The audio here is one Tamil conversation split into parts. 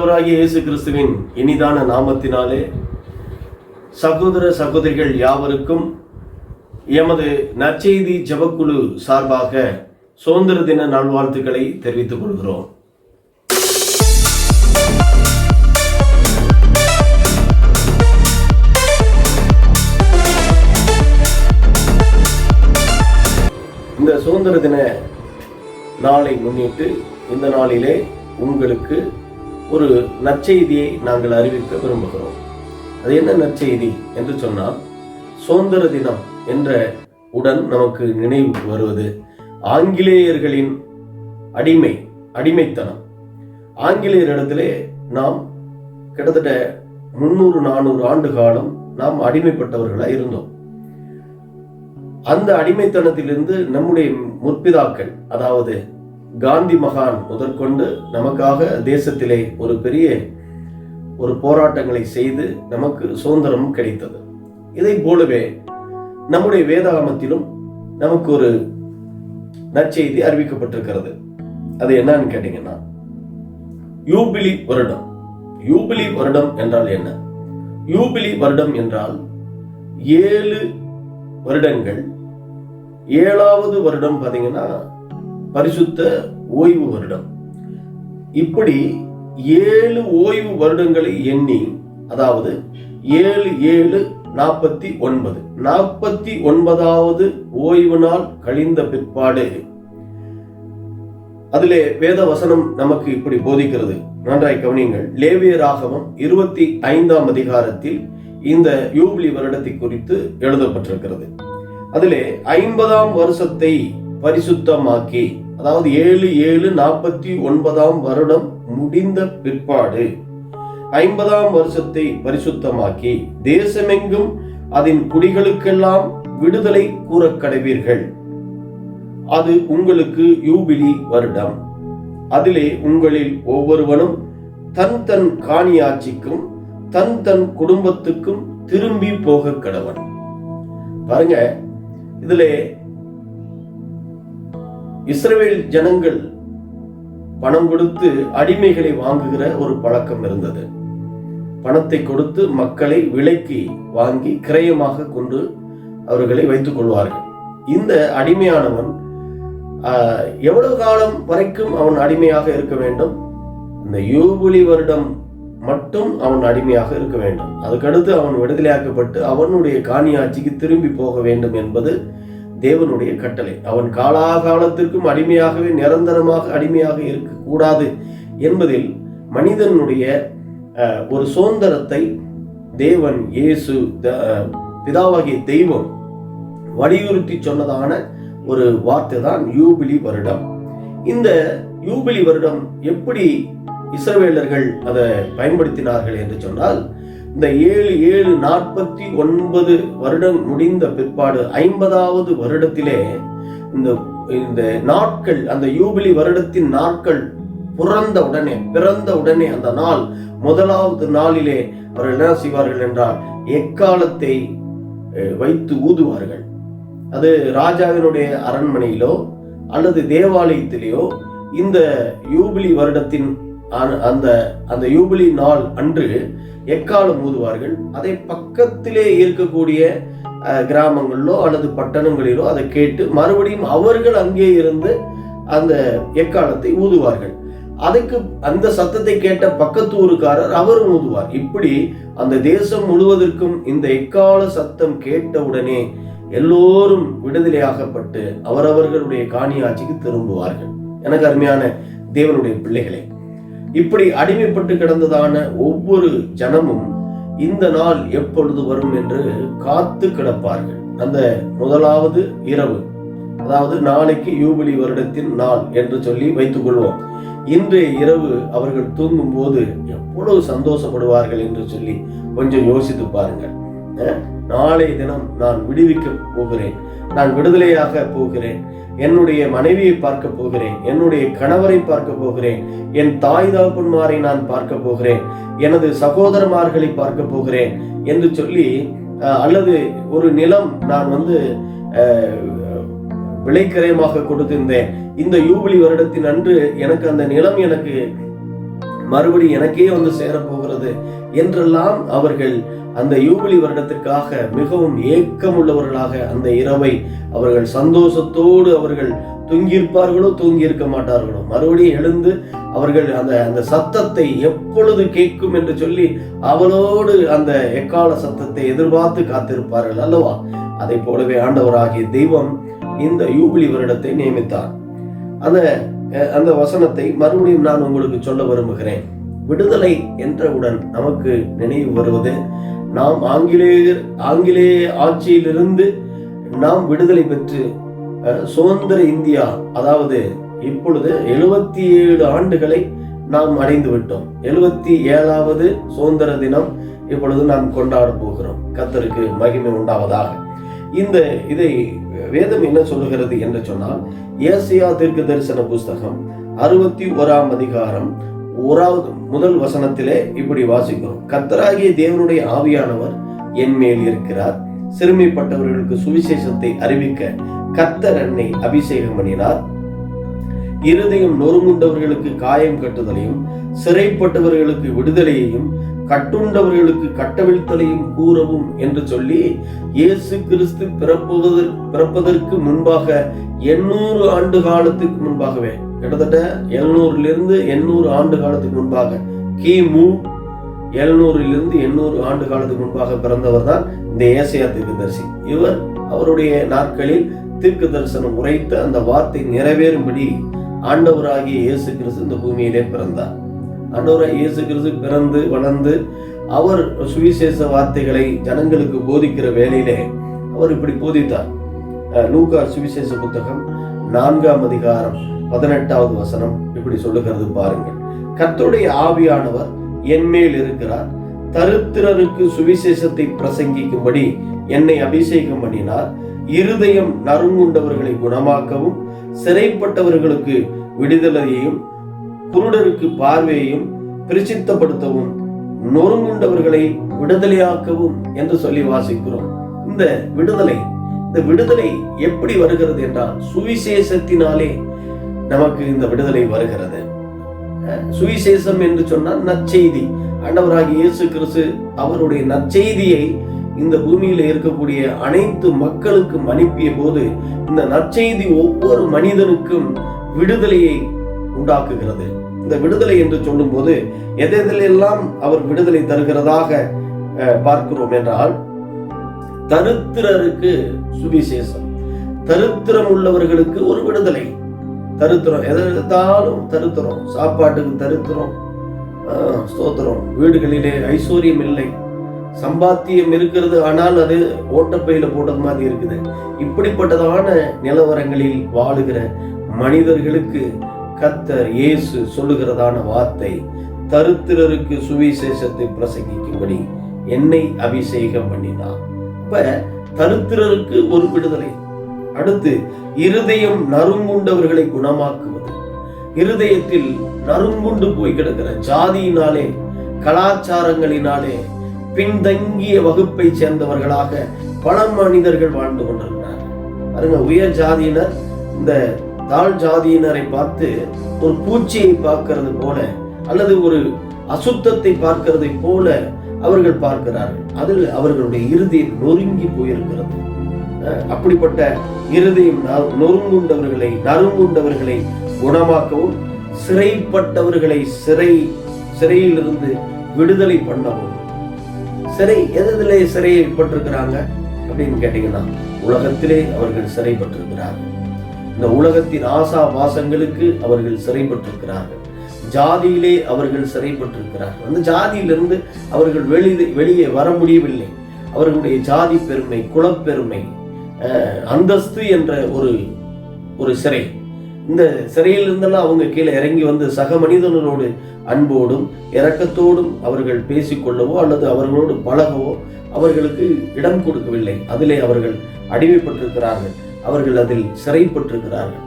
ஆண்டவராகிய இயேசு கிறிஸ்துவின் இனிதான நாமத்தினாலே சகோதர சகோதரிகள் யாவருக்கும் எமது நற்செய்தி ஜபக்குழு சார்பாக சுதந்திர தின நல்வாழ்த்துக்களை தெரிவித்துக் கொள்கிறோம். இந்த சுதந்திர தின நாளை முன்னிட்டு இந்த நாளிலே உங்களுக்கு ஒரு நற்செய்தியை நாங்கள் அறிவிக்க விரும்புகிறோம். அது என்ன நற்செய்தி என்று சொன்னால் சுதந்திர தினம் என்ற உடன் நமக்கு நினைவுக்கு வருவது ஆங்கிலேயர்களின் அடிமை அடிமைத்தனம். ஆங்கிலேயரிடத்திலே நாம் கிட்டத்தட்ட முன்னூறு நானூறு ஆண்டு காலம் நாம் அடிமைப்பட்டவர்களாக இருந்தோம். அந்த அடிமைத்தனத்திலிருந்து நம்முடைய முற்பிதாக்கள் அதாவது காந்தி மகான் முதற்கொண்டு நமக்காக தேசத்திலே ஒரு பெரிய ஒரு போராட்டங்களை செய்து நமக்கு சுதந்திரம் கிடைத்தது. இதை போலவே நம்முடைய வேதாகமத்திலும் நமக்கு ஒரு நற்செய்தி அறிவிக்கப்பட்டிருக்கிறது. அது என்னன்னு கேட்டீங்கன்னா யூபிலி வருடம். யூபிலி வருடம் என்றால் என்ன? யூபிலி வருடம் என்றால் ஏழு வருடங்கள் ஏழாவது வருடம் பார்த்தீங்கன்னா பரிசுத்த ஓய்வு வருடம். இப்படி ஏழு ஓய்வு வருடங்களை எண்ணி அதாவது ஏழு ஏழு நாற்பத்தி ஒன்பது. நாற்பத்தி ஒன்பதாவது ஓய்வு நாள் கழிந்த பிற்பாடு அதிலே வேத வசனம் நமக்கு இப்படி போதிக்கிறது. நன்றாய் கவனியுங்கள். லேவியராகவும் இருபத்தி ஐந்தாம் அதிகாரத்தில் இந்த யூப்ளி வருடத்தை குறித்து எழுதப்பட்டிருக்கிறது. அதிலே ஐம்பதாம் வருஷத்தை பரிசுத்தமாக்கி அதாவது ஏழு ஏழு நாற்பத்தி ஒன்பதாம் வருடம் முடிந்த பிற்பாடு ஐம்பதாம் வருஷத்தை பரிசுத்தமாக்கி தேசமெங்கும் அதன் குடிகளுக்கெல்லாம் விடுதலை கூறக் கடவீர்கள். அது உங்களுக்கு யூபிலி வருடம். அதிலே உங்களில் ஒவ்வொருவனும் தன் தன் காணியாட்சிக்கும் தன் தன் குடும்பத்துக்கும் திரும்பி போக கடவன். பாருங்க இதிலே இஸ்ரேல் ஜனங்கள் பணம் கொடுத்து அடிமைகளை வாங்குகிற ஒரு பழக்கம் இருந்தது. பணத்தை கொடுத்து மக்களை விலைக்கு வாங்கி கிரயமாக கொண்டு அவர்களை வைத்துக் கொள்வார்கள். இந்த அடிமையானவன் எவ்வளவு காலம் வரைக்கும் அவன் அடிமையாக இருக்க வேண்டும்? இந்த யூபுலி வருடம் மட்டும் அவன் அடிமையாக இருக்க வேண்டும். அதுக்கடுத்து அவன் விடுதலையாக்கப்பட்டு அவனுடைய காணியாட்சிக்கு திரும்பி போக வேண்டும் என்பது தேவனுடைய கட்டளை. அவன் காலாகாலத்திற்கும் அடிமையாகவே நிரந்தரமாக அடிமையாக இருக்கக்கூடாது என்பதில் மனிதனுடைய ஒரு சுதந்திரத்தை தேவன் இயேசு த- பிதாவாகிய தெய்வம் வலியுறுத்தி சொன்னதான ஒரு வார்த்தை தான் யூபிலி வருடம். இந்த யூபிலி வருடம் எப்படி இஸ்ரவேலர்கள் அதை பயன்படுத்தினார்கள் என்று சொன்னால் இந்த ஏழு ஏழு நாற்பத்தி ஒன்பது வருடம் முடிந்த பிற்பாடு ஐம்பதாவது வருடத்திலே இந்த இந்த நாட்கள் அந்த யூபிலி வருடத்தின் நாட்கள் பிறந்த உடனே பிறந்த உடனே அந்த நாள் முதலாவது நாளிலே அவர்கள் என்ன செய்வார்கள் என்றால் எக்காலத்தை வைத்து ஊதுவார்கள். அது ராஜாவினுடைய அரண்மனையிலோ அல்லது தேவாலயத்திலேயோ இந்த யூபிலி வருடத்தின் அந்த அந்த யூபிலி நாள் அன்று எக்காலம் ஊதுவார்கள்? அதை பக்கத்திலே இருக்கக்கூடிய கிராமங்களிலோ அல்லது பட்டணங்களிலோ அதை கேட்டு மறுபடியும் அவர்கள் அங்கே இருந்து அந்த எக்காலத்தை ஊதுவார்கள். அதுக்கு அந்த சத்தத்தை கேட்ட பக்கத்து ஊருக்காரர் அவரும் ஊதுவார். இப்படி அந்த தேசம் முழுவதற்கும் இந்த எக்கால சத்தம் கேட்டவுடனே எல்லோரும் விடுதலையாகப்பட்டு அவரவர்களுடைய காணியாட்சிக்கு திரும்புவார்கள். எனக்கு அருமையான தேவனுடைய பிள்ளைகளை இப்படி அடிமைப்பட்டு கிடந்ததான ஒவ்வொரு ஜனமும் இந்த நாள் எப்பொழுது வரும் என்று காத்து கிடப்பார்கள். அந்த முதலாவது இரவு அதாவது நாளைக்கு யூபிலி வருடத்தின் நாள் என்று சொல்லி வைத்துக் கொள்வோம். இன்றைய இரவு அவர்கள் தூங்கும் போது எவ்வளவு சந்தோஷப்படுவார்கள் என்று சொல்லி கொஞ்சம் யோசித்து பாருங்கள். நாளைய தினம் நான் விடுவிக்க போகிறேன். நான் விடுதலையாக போகிறேன். என்னுடைய மனைவியை பார்க்க போகிறேன் என்னுடைய கணவரை பார்க்க போகிறேன் என் தாய் தகப்பன்மாரை நான் பார்க்க போகிறேன் எனது சகோதரமார்களை பார்க்க போகிறேன் என்று சொல்லி அஹ், அல்லது ஒரு நிலம் நான் வந்து அஹ், விளைக்கரையமாக கொடுத்திருந்தேன். இந்த யூபிலி வருடத்தின் அன்று எனக்கு அந்த நிலம் எனக்கு மறுபடி எனக்கே வந்து சேரப்போகிறது என்றெல்லாம் அவர்கள் அந்த யூபிலி வருடத்திற்காக மிகவும் ஏக்கமுள்ளவர்களாக அந்த இரவை அவர்கள் சந்தோஷத்தோடு அவர்கள் தூங்கியிருப்பார்களோ தூங்கி இருக்க மாட்டார்களோ. மறுபடியும் எழுந்து அவர்கள் அந்த அந்த சத்தத்தை எப்பொழுது கேட்கும் என்று சொல்லி அவளோடு அந்த எக்கால சத்தத்தை எதிர்பார்த்து காத்திருப்பார்கள் அல்லவா? அதை போலவே ஆண்டவராகிய தெய்வம் இந்த யூபிலி வருடத்தை நியமித்தார். அந்த அஹ், அந்த வசனத்தை மறுபடியும் நான் உங்களுக்கு சொல்ல விரும்புகிறேன். விடுதலை என்றவுடன் நமக்கு நினைவு வருவது. நாம் ஆங்கிலேயர் ஆங்கிலேய ஆட்சியிலிருந்து நாம் விடுதலை பெற்று சுதந்திர இந்தியா அதாவது இப்பொழுது எழுபத்தி ஏழு ஆண்டுகளை நாம் அடைந்து விட்டோம். எழுபத்தி ஏழாவது சுதந்திர தினம் இப்பொழுது நாம் கொண்டாட போகிறோம். கத்தருக்கு மகிமை உண்டாவதாக. இந்த இதை வேதம் என்ன சொல்லுகிறது என்று சொன்னால் ஏசியா தீர்க்க தரிசன புஸ்தகம் அறுபத்தி ஓராம் அதிகாரம் ஓராவது முதல் வசனத்திலே இப்படி வாசிக்கிறோம். கத்தராகிய தேவனுடைய ஆவியானவர் என் மேல் இருக்கிறார். சிறுமைப்பட்டவர்களுக்கு சுவிசேஷத்தை அறிவிக்க கத்தர் என்னை அபிஷேகம் பண்ணினார். இருதயம் நொறுங்குண்டவர்களுக்கு காயம் கட்டுதலையும் சிறைப்பட்டவர்களுக்கு விடுதலையையும் கட்டுண்டவர்களுக்கு கட்டவிழ்த்தலையும் கூறவும் என்று சொல்லி இயேசு கிறிஸ்து பிறப்புவதற்கு பிறப்பதற்கு முன்பாக எண்ணூறு ஆண்டு காலத்துக்கு முன்பாகவே கிட்டத்தட்ட எழுநூறுலேருந்து எண்ணூறு ஆண்டு காலத்துக்கு முன்பாக கிமு எழுநூறிலிருந்து எண்ணூறு ஆண்டு காலத்துக்கு முன்பாக பிறந்தவர் தான் இந்த ஏசியா தீர்க்கதரிசி. இவர் அவருடைய நாட்களில் தீர்க்க தரிசனம் உரைத்து அந்த வார்த்தை நிறைவேறும்படி ஆண்டவராகிய இயேசு கிறிஸ்து இந்த பூமியிலே பிறந்தார். ஆண்டவராக இயேசு கிறிஸ்து பிறந்து வளர்ந்து அவர் சுவிசேஷ வார்த்தைகளை ஜனங்களுக்கு போதிக்கிற வேலையிலே அவர் இப்படி போதித்தார். லூகா சுவிசேஷ புத்தகம் நான்காம் அதிகாரம் பதினெட்டாவது வசனம் இப்படி சொல்லுகிறது பாருங்கள். கர்த்தருடைய ஆவியானவர் என் மேல் இருக்கிறார். தருத்திரருக்கு சுவிசேஷத்தை பிரசங்கிக்கும்படி என்னை அபிஷேகம் பண்ணினார். இருதயம் நறுங்குண்டவர்களை குணமாக்கவும் சிறைப்பட்டவர்களுக்கு விடுதலையையும் குருடருக்கு பார்வையையும் பிரசித்தப்படுத்தவும் நொறுங்குண்டவர்களை விடுதலையாக்கவும் என்று சொல்லி வாசிக்கிறோம். இந்த விடுதலை இந்த விடுதலை எப்படி வருகிறது என்றால் சுவிசேஷத்தினாலே நமக்கு இந்த விடுதலை வருகிறது. சுவிசேஷம் என்று சொன்னால் நற்செய்தி. ஆண்டவராகிய இயேசு கிறிஸ்து அவருடைய நற்செய்தியை இந்த பூமியில இருக்கக்கூடிய அனைத்து மக்களுக்கும் அனுப்பிய போது இந்த நற்செய்தி ஒவ்வொரு மனிதனுக்கும் விடுதலையை உண்டாக்குகிறது. இந்த விடுதலை என்று சொல்லும்போது எதெல்லாம் அவர் விடுதலை தருகிறதாக பார்க்கிறோம் என்றால் தருத்திரருக்கு சுவிசேஷம். தருத்திரம் உள்ளவர்களுக்கு ஒரு விடுதலை. தருத்துறோம் எதை எடுத்தாலும் தருத்துறோம் சாப்பாட்டுக்கு தருத்துறோம் ஸ்தோத்திரம். வீடுகளிலே ஐஸ்வர்யம் இல்லை. சம்பாத்தியம் இருக்கிறது ஆனால் அது ஓட்டப்பையில போட்டது மாதிரி இருக்குது. இப்படிப்பட்டதான நிலவரங்களில் வாழுகிற மனிதர்களுக்கு கத்தர் இயேசு சொல்லுகிறதான வார்த்தை தருத்திரருக்கு சுவிசேஷத்தை பிரசங்கிக்கும்படி என்னை அபிஷேகம் பண்ணினார். இப்ப தருத்திரருக்கு ஒரு விடுதலை. அடுத்து இருதயம் நறுங்குண்டவர்களை குணமாக்குவது. இருதயத்தில் நறுங்குண்டு போய் கிடக்கிற ஜாதியினாலே கலாச்சாரங்களினாலே பின்தங்கிய வகுப்பை சேர்ந்தவர்களாக பல மனிதர்கள் வாழ்ந்து கொண்டிருக்கிறார் பாருங்க உயர் ஜாதியினர் இந்த தாழ் ஜாதியினரை பார்த்து ஒரு பூச்சியை பார்க்கிறது போல அல்லது ஒரு அசுத்தத்தை பார்க்கிறதை போல அவர்கள் பார்க்கிறார்கள். அதில் அவர்களுடைய இறுதியில் நொறுங்கி போயிருக்கிறது. அப்படிப்பட்ட இருதயம் நொறுங்குண்டவர்களை நறுங்குண்டவர்களை குணமாக்கவும் சிறைப்பட்டவர்களை சிறை சிறையிலிருந்து விடுதலை பண்ணவும். சிறை எதிலே சிறைப்பட்டிருக்கிறாங்க அப்படின்னு கேட்டீங்கன்னா உலகத்திலே அவர்கள் சிறைப்பட்டிருக்கிறார்கள் இந்த உலகத்தின் ஆசா வாசங்களுக்கு அவர்கள் சிறைப்பட்டிருக்கிறார்கள் ஜாதியிலே அவர்கள் சிறைப்பட்டிருக்கிறார்கள் அந்த ஜாதியிலிருந்து அவர்கள் வெளியே வெளியே வர முடியவில்லை. அவர்களுடைய ஜாதி பெருமை குலப்பெருமை அந்தஸ்து என்ற ஒரு ஒரு சிறை. இந்த சிறையில் இருந்தெல்லாம் அவங்க கீழே இறங்கி வந்து சக மனிதனோடு அன்போடும் இரக்கத்தோடும் அவர்கள் பேசிக்கொள்ளவோ அல்லது அவர்களோடு பழகவோ அவர்களுக்கு இடம் கொடுக்கவில்லை. அதிலே அவர்கள் அடிமைப்பட்டிருக்கிறார்கள். அவர்கள் அதில் சிறைப்பட்டிருக்கிறார்கள்.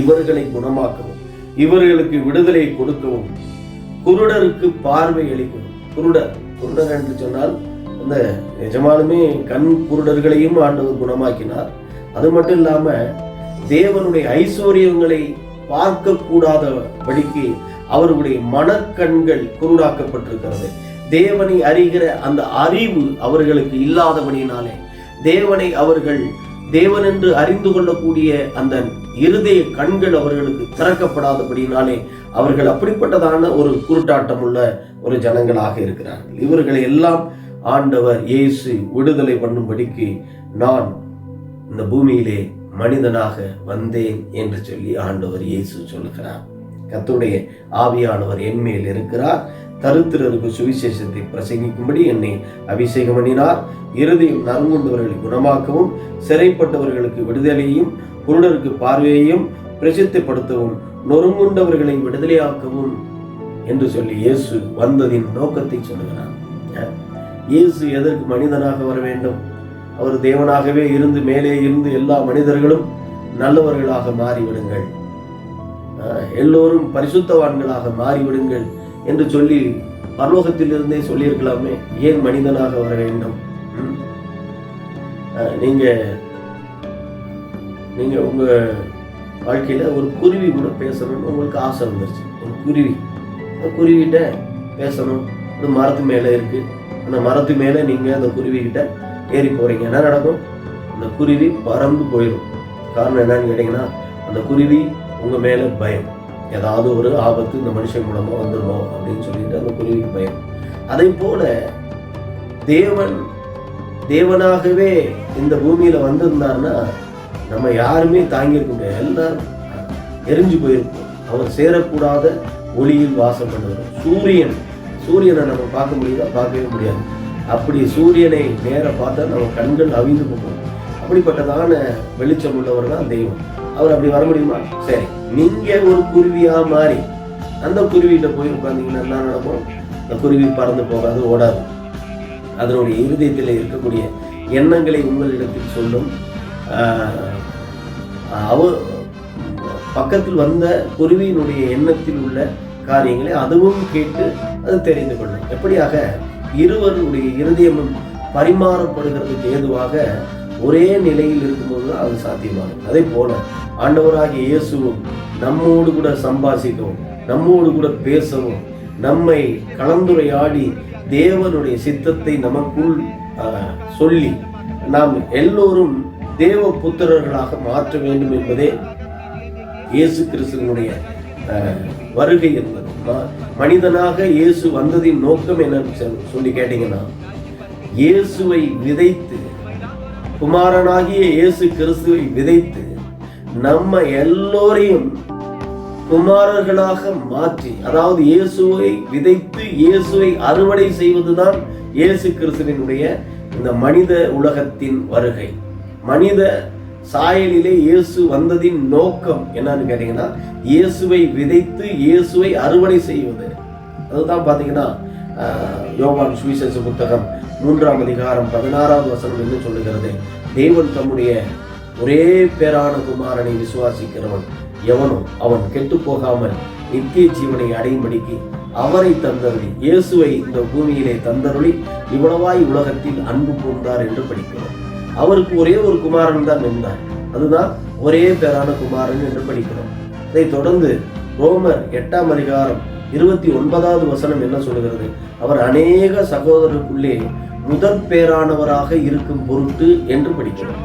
இவர்களை குணமாக்கவும் இவர்களுக்கு விடுதலை கொடுக்கவும் குருடருக்கு பார்வை அளிக்கவும். குருடர் குருடர் என்று சொன்னால் அந்த நிஜமாலுமே கண் குருடர்களையும் ஆண்டவர் குணமாக்கினார். அது மட்டும் இல்லாமல் தேவனுடைய ஐஸ்வர்யங்களை பார்க்கக்கூடாத படிக்கு அவர்களுடைய மனக்கண்கள் குருடாக்கப்பட்டிருக்கிறது. தேவனை அறிகிற அந்த அறிவு அவர்களுக்கு இல்லாதபடியினாலே தேவனை அவர்கள் தேவன் என்று அறிந்து கொள்ளக்கூடிய அந்த இருதய கண்கள் அவர்களுக்கு திறக்கப்படாதபடினாலே அவர்கள் அப்படிப்பட்டதான ஒரு குருட்டாட்டம் உள்ள ஒரு ஜனங்களாக இருக்கிறார்கள். இவர்களை எல்லாம் ஆண்டவர் இயேசு விடுதலை பண்ணும்படிக்கு நான் இந்த பூமியிலே மனிதனாக வந்தேன் என்று சொல்லி ஆண்டவர் இயேசு சொல்லுகிறார். கத்துடைய ஆவியானவர் என் மேல் இருக்கிறார். தருத்திரருக்கு சுவிசேஷத்தை பிரசங்கிக்கும்படி என்னை அபிஷேகம் பண்ணினார். இறுதியில் நறுங்குண்டவர்களை குணமாக்கவும் சிறைப்பட்டவர்களுக்கு விடுதலையும் குருடருக்கு பார்வையையும் பிரசித்தப்படுத்தவும் நொறுங்குண்டவர்களை விடுதலையாக்கவும் என்று சொல்லி இயேசு வந்ததின் நோக்கத்தை சொல்லுகிறார். இயேசு எதற்கு மனிதனாக வர வேண்டும்? அவர் தேவனாகவே இருந்து மேலே இருந்து எல்லா மனிதர்களும் நல்லவர்களாக மாறிவிடுங்கள். எல்லோரும் பரிசுத்தவான்களாக மாறிவிடுங்கள் என்று சொல்லி பரலோகத்திலிருந்தே சொல்லியிருக்கலாமே. ஏன் மனிதனாக வர வேண்டும்? நீங்க நீங்க உங்க வாழ்க்கையில ஒரு குருவி கூட பேசணும்னு உங்களுக்கு ஆசை வந்துருச்சு. ஒரு குருவி. குருவிட்ட குருவிகிட்ட பேசணும். ஒரு மரத்து மேலே இருக்கு. அந்த மரத்து மேலே நீங்கள் அந்த குருவி கிட்ட ஏறி போகிறீங்க என்ன நடக்கும்? அந்த குருவி பறந்து போயிடும். காரணம் என்னன்னு கேட்டிங்கன்னா அந்த குருவி உங்கள் மேலே பயம். ஏதாவது ஒரு ஆபத்து இந்த மனுஷன் மூலமாக வந்துடுமோ அப்படின்னு சொல்லிட்டு அந்த குருவிக்கு பயம். அதே போல தேவன் தேவனாகவே இந்த பூமியில் வந்திருந்தாருன்னா நம்ம யாருமே தாங்கியிருக்க முடியாது. எல்லாரும் எரிஞ்சு போயிருப்போம். அவர் சேரக்கூடாத ஒளியில் வாசம் பண்ணுவார் சூரியன். சூரியனை நம்ம பார்க்க முடியுதா? பார்க்கவே முடியாது. அப்படி சூரியனை நேராக பார்த்தா நம்ம கண்கள் அவிந்து போகும். அப்படிப்பட்டதான வெளிச்சம் உள்ளவர் தான் தெய்வம். அவர் அப்படி வர முடியுமா? சரி. நீங்கள் ஒரு குருவியாக மாறி அந்த குருவிகிட்ட போய் உட்காந்திங்கன்னா என்ன நடக்கும்? அந்த குருவி பறந்து போகாது ஓடாது. அதனுடைய இருதயத்தில் இருக்கக்கூடிய எண்ணங்களை உங்களிடத்தில் சொல்லும். அவ பக்கத்தில் வந்த குருவியினுடைய எண்ணத்தில் உள்ள காரியங்களை அதுவும் கேட்டு அது தெரிந்து கொள்ளும். எப்படியாக? இருவருடைய இருதயமும் பரிமாறப்படுகிறதுக்கு ஏதுவாக ஒரே நிலையில் இருக்கும்போது தான் அது சாத்தியமாகும். அதே போல ஆண்டவராகிய இயேசுவும் நம்மோடு கூட சம்பாசிக்கவும் நம்மோடு கூட பேசவும் நம்மை கலந்துரையாடி தேவனுடைய சித்தத்தை நமக்குள் சொல்லி நாம் எல்லோரும் தேவ புத்திரர்களாக மாற்ற வேண்டும் என்பதே இயேசு கிறிஸ்துவனுடைய வருகை என்பது. மனிதனாக இயேசு வந்ததின் நோக்கம் என்னன்னு சொல்- சொல்லி கேட்டீங்கன்னா இயேசுவை விதைத்து குமாரனாகிய இயேசு கிறிஸ்துவை விதைத்து நம்ம எல்லோரையும் குமாரர்களாக மாற்றி அதாவது இயேசுவை விதைத்து இயேசுவை அறுவடை செய்வதுதான் இயேசு கிறிஸ்துவினுடைய இந்த மனித உலகத்தின் வருகை. மனித சாயலிலே இயேசு வந்ததின் நோக்கம் என்னன்னு கேட்டீங்கன்னா இயேசுவை விதைத்து இயேசுவை அறுவடை செய்வது. அதுதான் பார்த்தீங்கன்னா ஆஹ், சுவிசேஷ புத்தகம் மூன்றாம் அதிகாரம் பதினாறாவது வசனம் என்ன சொல்லுகிறது. தேவன் தம்முடைய ஒரே பேரான குமாரனை விசுவாசிக்கிறவன் எவனோ அவன் கெட்டு போகாமல் நித்திய ஜீவனை அடையும்படிக்கு அவரை தந்தருளி இயேசுவை இந்த பூமியிலே தந்தருளி இவ்வளவாய் உலகத்தில் அன்பு கூர்ந்தார் என்று படிக்கிறோம். அவருக்கு ஒரே ஒரு குமாரன் தான் நின்றார் அதுதான் ஒரே பேரான குமாரன் என்று படிக்கிறோம். இதைத் தொடர்ந்து ரோமர் எட்டாம் அதிகாரம் இருபத்தி ஒன்பதாவது வசனம் என்ன சொல்கிறது அவர் அநேக சகோதரருக்குள்ளே முதற் பேரானவராக இருக்கும் பொருட்டு என்று படிக்கிறோம்.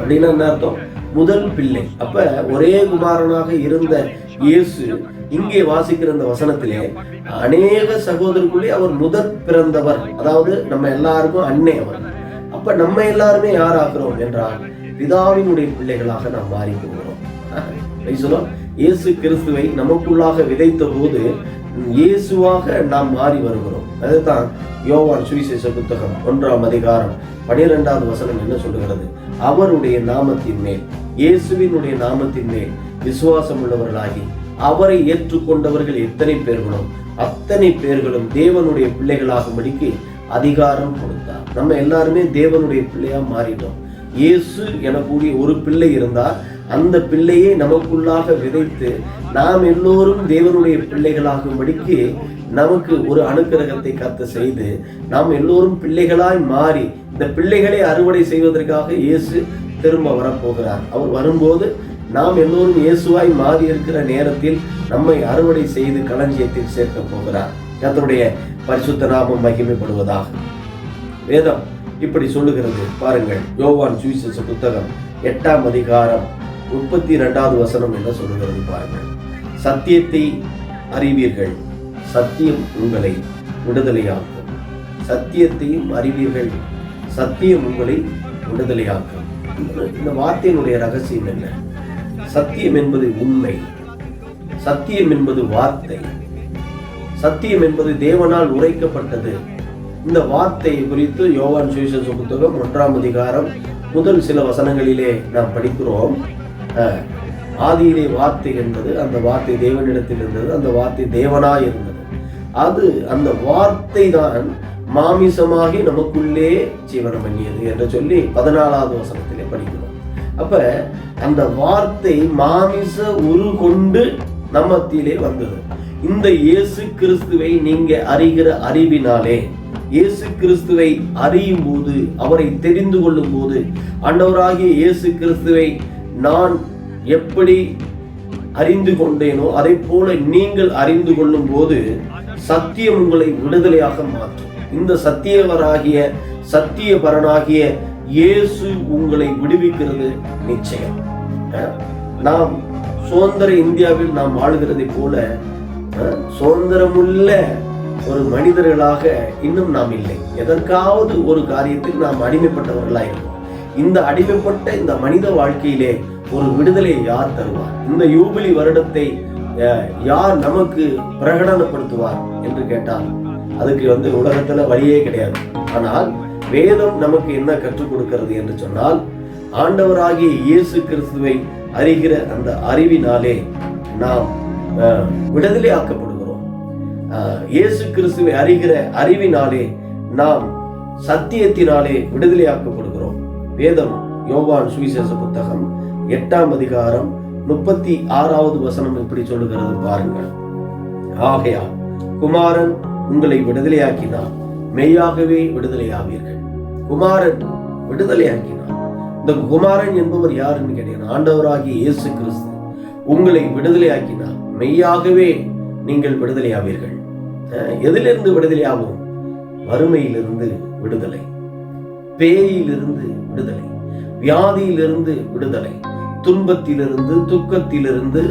அப்படின்னா என்ன அர்த்தம்? முதல் பிள்ளை. அப்ப ஒரே குமாரனாக இருந்த இயேசு இங்கே வாசிக்கிற இந்த வசனத்திலே அநேக சகோதரருக்குள்ளே அவர் முதற் பிறந்தவர். அதாவது நம்ம எல்லாருக்கும் அன்னை அவர். அப்ப நம்ம எல்லாருமே யார் ஆகிறோம் என்றால் பிதாவினுடைய பிள்ளைகளாக நாம் மாறி போகிறோம் இயேசு கிறிஸ்துவை நமக்குள்ளாக விதைத்த போது இயேசுவாக நாம் மாறி வருகிறோம். அதுதான் யோவான் சுவிசேஷ புத்தகம் ஒன்றாம் அதிகாரம் பனிரெண்டாவது வசனம் என்ன சொல்லுகிறது? அவருடைய நாமத்தின் மேல் இயேசுவினுடைய நாமத்தின் மேல் விசுவாசம் உள்ளவர்களாகி அவரை ஏற்றுக்கொண்டவர்கள் எத்தனை பேர்களும் அத்தனை பேர்களும் தேவனுடைய பிள்ளைகளாகும்படிக்கு அதிகாரம் கொடுத்தார். நம்ம எல்லாருமே தேவனுடைய பிள்ளையா மாறிட்டோம். இயேசு எனக்கூடிய ஒரு பிள்ளை இருந்தால் அந்த பிள்ளையை நமக்குள்ளாக விதைத்து நாம் எல்லோரும் தேவனுடைய பிள்ளைகளாகும்படிக்கு நமக்கு ஒரு அனுக்கிரகத்தை கத்த செய்து நாம் எல்லோரும் பிள்ளைகளாய் மாறி இந்த பிள்ளைகளை அறுவடை செய்வதற்காக இயேசு திரும்ப வரப்போகிறார். அவர் வரும்போது நாம் எல்லோரும் இயேசுவாய் மாறி இருக்கிற நேரத்தில் நம்மை அறுவடை செய்து களஞ்சியத்தில் சேர்க்க போகிறார். கத்தருடைய பரிசுத்த நாமம் மகிமைப்படுவதாக. வேதம் இப்படி சொல்லுகிறது. பாருங்கள் யோவான் சுவிசேஷ புத்தகம் எட்டாம் அதிகாரம் முப்பத்தி ரெண்டாவது வசனம் என்ன சொல்லுகிறது பாருங்கள். சத்தியத்தை அறிவீர்கள் சத்தியம் உங்களை விடுதலையாக்கும். சத்தியத்தையும் அறிவீர்கள் சத்தியம் உங்களை விடுதலையாக்கும். இந்த வார்த்தையினுடைய ரகசியம் என்ன? சத்தியம் என்பது உண்மை சத்தியம் என்பது வார்த்தை. சத்தியம் என்பது தேவனால் உரைக்கப்பட்டது. இந்த வார்த்தை குறித்து யோவான் சுவிசேஷ புத்தகம் ஒன்றாம் அதிகாரம் முதல் சில வசனங்களிலே நாம் படிக்கிறோம். அஹ், ஆதியிலே வார்த்தை என்பது அந்த வார்த்தை தேவனிடத்தில் இருந்தது அந்த வார்த்தை தேவனாய் இருந்தது. அது அந்த வார்த்தை தான் மாமிசமாகி நமக்குள்ளே ஜீவனம் பண்ணியது என்று சொல்லி பதினாலாவது வசனத்திலே படிக்கிறோம். அப்ப அந்த வார்த்தை மாமிச உரு கொண்டு நம்ம வந்தது. இந்த இயேசு கிறிஸ்துவை நீங்க அறிகிற அறிவினாலே இயேசு கிறிஸ்துவை அறியும் போது அவரை தெரிந்து கொள்ளும் போது ஆண்டவராகிய இயேசு கிறிஸ்துவை நான் எப்படி அறிந்து கொண்டேனோ அதை போல நீங்கள் அறிந்து கொள்ளும் போது சத்தியம் உங்களை விடுதலையாக மாற்றும். இந்த சத்தியவராகிய சத்தியபரனாகிய இயேசு உங்களை விடுவிக்கிறது நிச்சயம். நாம் சுதந்திர இந்தியாவில் நாம் வாழ்கிறதை போல சுதந்திரமுள்ள ஒரு மனிதர்களாக இன்னும் நாம் இல்லை. எதற்காவது ஒரு காரியத்தில் நாம் அடிமைப்பட்டவர்களாக இருக்கோம் இந்த அடிமைப்பட்ட இந்த மனித வாழ்க்கையிலே ஒரு விடுதலையை யார் தருவார்? இந்த யூபிலி வருடத்தை அஹ், யார் நமக்கு பிரகடனப்படுத்துவார் என்று கேட்டால் அதுக்கு வந்து உலகத்துல வழியே கிடையாது. ஆனால் வேதம் நமக்கு என்ன கற்றுக் கொடுக்கிறது என்று சொன்னால் ஆண்டவராகிய இயேசு கிறிஸ்துவை அறிகிற அந்த அறிவினாலே நாம் விடுதலை ஆக்கப்படுகிறோம் இயேசு கிறிஸ்துவை அறிகிற அறிவினாலே நாம் சத்தியத்தினாலே விடுதலை ஆக்கப்படுகிறோம் வேதம் யோவான் சுவிசேஷ புத்தகம் எட்டாம் அதிகாரம் முப்பத்தி ஆறாவது வசனம் இப்படி சொல்லுகிறது பாருங்கள். ஆகையா குமாரன் உங்களை விடுதலையாக்கினார். மெய்யாகவே விடுதலையாவீர்கள். குமாரன் விடுதலையாக்கினார். இந்த குமாரன் என்பவர் யாருன்னு கேட்டீங்கன்னா ஆண்டவராகிய இயேசு கிறிஸ்து உங்களை விடுதலையாக்கினார். மெய்யாகவே நீங்கள் விடுதலையாவீர்கள். அஹ், எதிலிருந்து விடுதலையாகும்? வறுமையிலிருந்து விடுதலை. பேயிலிருந்து விடுதலை. வியாதியிலிருந்து விடுதலை. துன்பத்திலிருந்து துக்கத்திலிருந்து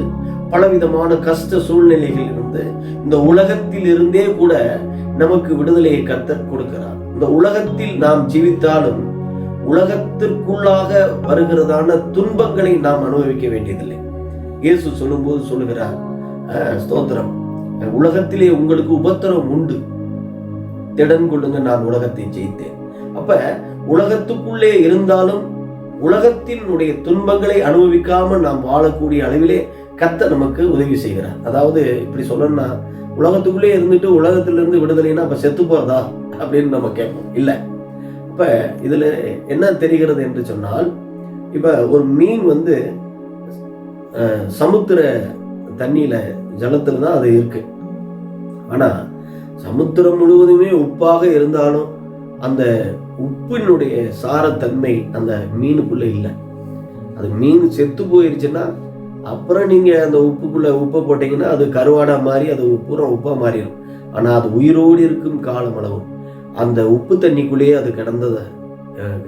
பலவிதமான கஷ்ட சூழ்நிலைகளில் இருந்து இந்த உலகத்தில் இருந்தே கூட நமக்கு விடுதலையை கத்தர் கொடுக்கிறார். இந்த உலகத்தில் நாம் ஜீவித்தாலும் உலகத்திற்குள்ளாக வருகிறதான துன்பங்களை நாம் அனுபவிக்க வேண்டியதில்லை. இயேசு சொல்லும்போது சொல்லுகிறார் ஸ்தோத்திரம். உலகத்திலே உங்களுக்கு உபத்திரம் உண்டு. திடன் கொள்ளுங்க நான் உலகத்தை ஜெயித்தேன். அப்ப உலகத்துக்குள்ளே இருந்தாலும் உலகத்தினுடைய துன்பங்களை அனுபவிக்காம நாம் வாழக்கூடிய அளவிலே கத்த நமக்கு உதவி செய்கிறார். அதாவது இப்படி சொல்லணும்னா உலகத்துக்குள்ளே இருந்துட்டு உலகத்திலிருந்து விடுதலைன்னா அப்ப செத்து போறதா? அப்படின்னு நம்ம கேட்போம். இல்லை. இப்ப இதுல என்ன தெரிகிறது என்று சொன்னால் இப்ப ஒரு மீன் வந்து சமுத்திர தண்ணியில் ஜலத்தில் தான் அது இருக்கு. ஆனால் சமுத்திரம் முழுவதுமே உப்பாக இருந்தாலும் அந்த உப்பினுடைய சாரத்தன்மை அந்த மீனுக்குள்ளே இல்லை. அது மீன் செத்து போயிருச்சுன்னா அப்புறம் நீங்கள் அந்த உப்புக்குள்ளே உப்பை போட்டீங்கன்னா அது கருவாடாக மாறி அது பூரா உப்பாக மாறிடும் ஆனால் அது உயிரோடு இருக்கும் காலம் அளவும் அந்த உப்பு தண்ணிக்குள்ளேயே அது கிடந்தத அஹ்,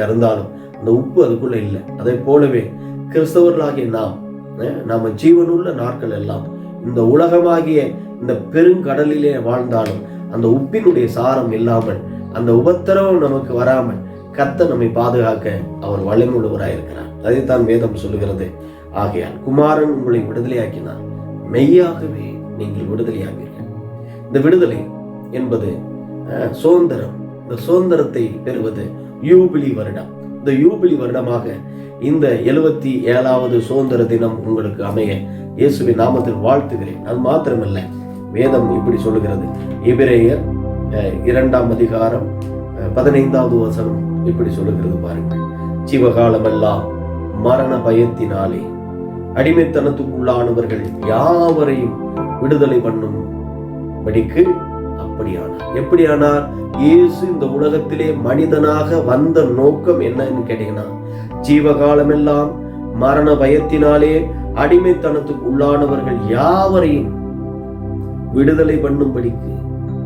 இருந்தாலும் அந்த உப்பு அதுக்குள்ளே இல்லை. அதை போலவே கிறிஸ்தவர்களாகிய நாம் நம்ம நாம ஜீவனுள்ள நாட்கள் எல்லாம் இந்த உலகமாகிய இந்த பெருங்கடலிலே வாழ்ந்தாலும் அந்த உப்பினுடைய சாரம் இல்லாமல் அந்த உபத்திரவம் நமக்கு வராமல் கத்த நம்மை பாதுகாக்க அவர் வல்லமுள்ளவராயிருக்கிறார் அதைத்தான் வேதம் சொல்லுகிறது. ஆகையால் குமாரன் உங்களை விடுதலையாக்கினார். மெய்யாகவே நீங்கள் விடுதலையாவீர்கள். இந்த விடுதலை என்பது சுதந்திரம். இந்த சுதந்திரத்தை பெறுவது யூபிலி வருடம். இந்த யூபிலி வருடமாக இந்த எழுபத்தி ஏழாவது சுதந்திர தினம் உங்களுக்கு அமைய இயேசுவின் நாமத்தில் வாழ்த்துகிறேன். அது மாத்திரமல்ல வேதம் இப்படி சொல்லுகிறது. இபிரேயர் இரண்டாம் அதிகாரம் பதினைந்தாவது வசனம் இப்படி சொல்லுகிறது பாருங்கள். சிவகாலமெல்லாம் மரண பயத்தினாலே அடிமைத்தனத்துக்குள்ளானவர்கள் யாவரையும் விடுதலை பண்ணும் படிக்கு அப்படியானார் எப்படியானார் இயேசு இந்த உலகத்திலே மனிதனாக வந்த நோக்கம் என்னன்னு கேட்டீங்கன்னா ஜீவகாலம் எல்லாம் மரண பயத்தினாலே அடிமைத்தனத்துக்கு உள்ளானவர்கள் யாவரையும் விடுதலை பண்ணும்படிக்கு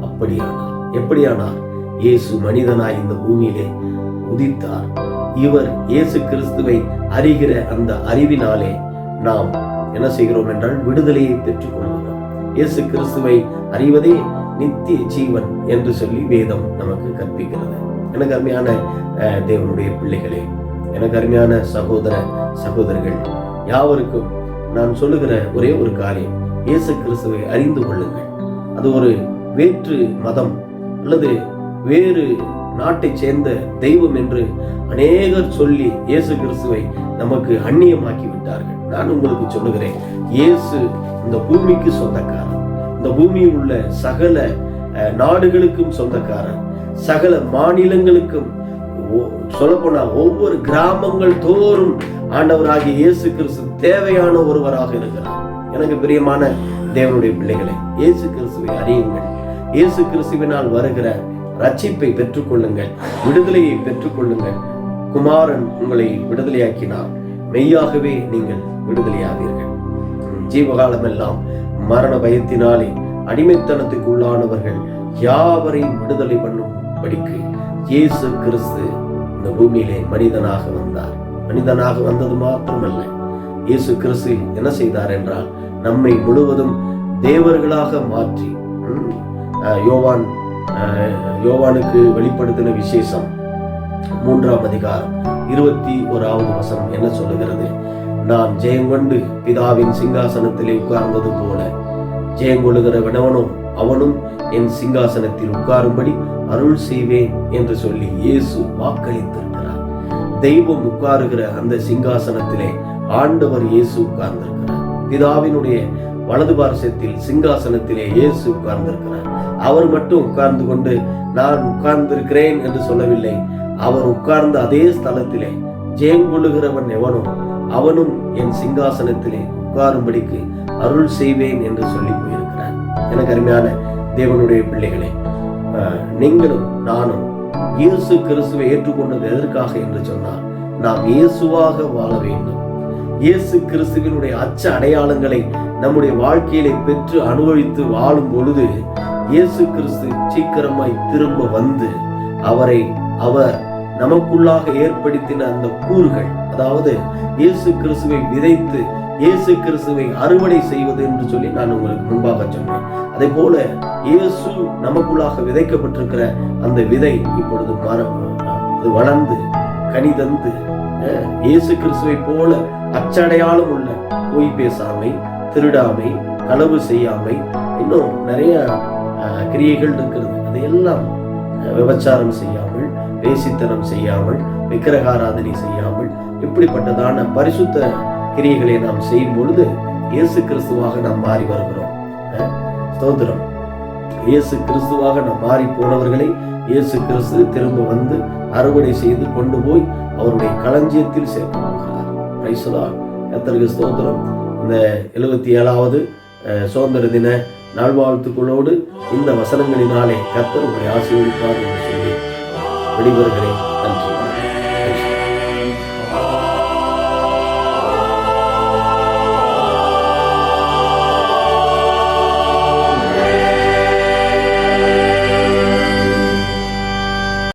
அப்படியானார். எப்படியானார் இயேசு மனிதனாய் இந்த பூமியிலே உதித்தார். இவர் இயேசு கிறிஸ்துவை அறிகிற அந்த அறிவினாலே நாம் என்ன செய்கிறோம் என்றால் விடுதலையை பெற்றுக் கொள்கிறோம். இயேசு கிறிஸ்துவை அறிவதே நித்திய ஜீவன் என்று சொல்லி வேதம் நமக்கு கற்பிக்கிறது. எனக்கு அருமையான அஹ், தேவனுடைய பிள்ளைகளே எனக்கு அருமையான சகோதர சகோதரர்கள் யாவருக்கும் நான் சொல்லுகிற ஒரே ஒரு காரியம் இயேசு கிறிஸ்துவை அறிந்து கொள்ளுங்கள். அது ஒரு வேற்று மதம் அல்லது வேறு நாட்டைச் சேர்ந்த தெய்வம் என்று அநேகர் சொல்லி இயேசு கிறிஸ்துவை நமக்கு அந்நியமாக்கி விட்டார்கள். நான் உங்களுக்கு சொல்லுகிறேன் இயேசு இந்த பூமிக்கு சொந்தக்காரன் இந்த பூமியில் உள்ள சகல நாடுகளுக்கும் சொந்தக்காரன். சகல மாநிலங்களுக்கும் சொல்லப்போனா ஒவ்வொரு கிராமங்கள் தோறும் ஆண்டவராகிய இயேசு கிறிஸ்து தேவையான ஒருவராக இருக்கிறார். எனக்கு பிரியமான தேவனுடைய பிள்ளைகளை இயேசு கிறிஸ்துவை அறியுங்கள். இயேசு கிறிஸ்துவினால் வருகிற ரட்சிப்பை பெற்றுக்கொள்ளுங்கள் விடுதலையை பெற்றுக்கொள்ளுங்கள். குமாரன் உங்களை விடுதலையாக்கினார். மெய்யாகவே நீங்கள் விடுதலையாவீர்கள். ஜீவகாலம் எல்லாம் மரண பயத்தினாலே அடிமைத்தனத்துக்கு உள்ளானவர்கள் யாவரையும் விடுதலை பண்ணும் படிக்கு இயேசு கிறிஸ்து இந்த பூமியிலே மனிதனாக வந்தார். மனிதனாக வந்தது மாத்திரமல்ல. இயேசு கிறிஸ்து என்ன செய்தார் என்றால் நம்மை முழுவதும் தேவர்களாக மாற்றி யோவான் அஹ், யோவானுக்கு வெளிப்படுத்தின விசேஷம் மூன்றாம் அதிகாரம் இருபத்தி ஓராவது வசனம் என்ன சொல்லுகிறது? நான் ஜெயங்கொண்டு பிதாவின் சிங்காசனத்திலே உட்கார்ந்தது போல. ஜெயங்கொள்ளுகிற வினவனும் அவனும் என் சிங்காசனத்தில் உட்காரும்படி அருள் செய்வேன் என்று சொல்லி இயேசு வாக்களித்திருக்கிறார். தெய்வம் உட்காருகிற அந்த சிங்காசனத்திலே ஆண்டவர் இயேசு உட்கார்ந்திருக்கிறார். பிதாவினுடைய வலது பார்சத்தில் சிங்காசனத்திலே இயேசு உட்கார்ந்திருக்கிறார். அவர் மட்டும் உட்கார்ந்து கொண்டு நான் உட்கார்ந்திருக்கிறேன் என்று சொல்லவில்லை. அவர் உட்கார்ந்த அதே ஸ்தலத்திலே ஜெயங்கொள்ளுகிறவன் எவனும் அவனும் என் சிங்காசனத்திலே உட்காரும்படிக்கு அருள் செய்வேன் என்று சொல்லி போயிருக்கிறார். எனக்கு அருமையான தேவனுடைய பிள்ளைகளே நீங்களும் நானும் இயேசு கிறிஸ்துவை ஏற்றுக்கொண்டது எதற்காக என்று சொன்னால் நாம் இயேசுவாக வாழ வேண்டும். இயேசு கிறிஸ்துவினுடைய அச்ச அடையாளங்களை நம்முடைய வாழ்க்கையிலே பெற்று அனுபவித்து வாழும் பொழுது இயேசு கிறிஸ்து சீக்கிரமாய் திரும்ப வந்து அவரை அவர் நமக்குள்ளாக ஏற்படுத்தின அந்த கூறுகள் அதாவது இயேசு கிறிஸ்துவை விதைத்து இயேசு கிறிஸ்துவை அறுவடை செய்வது என்று சொல்லி நான் உங்களுக்கு முன்பாக சொன்னேன். அதே போல இயேசு நமக்குள்ளாக விதைக்கப்பட்டிருக்கிற அந்த விதை இப்பொழுது மரம் அது வளர்ந்து கனி தந்து அஹ், இயேசு கிறிஸ்துவை போல அச்சடையாளம் உள்ள பொய் பேசாமை திருடாமை களவு செய்யாமை இன்னும் நிறைய அஹ், கிரியைகள் இருக்கிறது. அதையெல்லாம் விபச்சாரம் செய்யாமல் வேசித்தனம் செய்யாமல் விக்கிரகாராதனை செய்யாமல் இப்படிப்பட்டதான பரிசுத்த கிரியைகளை நாம் செய்யும் பொழுது இயேசு கிறிஸ்துவாக நாம் மாறி வருகிறோம். ஸ்தோத்திரம். இயேசு கிறிஸ்துவாக நாம் மாறி போனவர்களை இயேசு கிறிஸ்து திரும்ப வந்து அறுவடை செய்து கொண்டு போய் அவருடைய களஞ்சியத்தில் சேர்க்க போகிறார் பிரைசலா கத்தருக்கு ஸ்தோத்திரம். இந்த எழுபத்தி ஏழாவது அஹ், சுதந்திர தின நல்வாழ்த்துக்களோடு இந்த வசனங்களினாலே கத்தர் உங்களை ஆசீர்வதிப்பார் என்று சொல்லி விடைபெறுகிறேன்